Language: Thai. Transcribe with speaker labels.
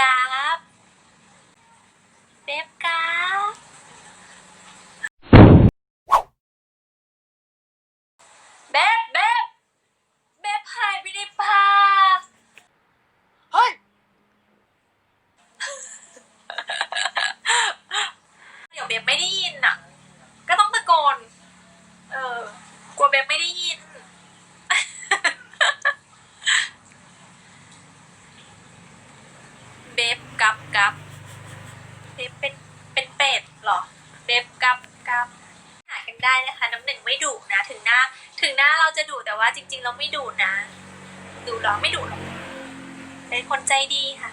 Speaker 1: กราฟเบบกราฟเบบเบบเบบหายไปในป่า
Speaker 2: เฮ้ย
Speaker 1: เดี๋ยวเบบไม่ได้ยินอะ ก็ต้องตะโกน เออ กลัวเบบไม่ได้ยิน เบบ กับเบฟเป็นเป็นเป็ดเหรอเบฟกับกับหากันได้นะคะ น้ำหนึ่งไม่ดุนะ ถึงหน้า ถึงหน้าเราจะดุแต่ว่าจริงๆ เราไม่ดุนะ ดูหรอไม่ดุหรอกเป็นคนใจดีค่ะ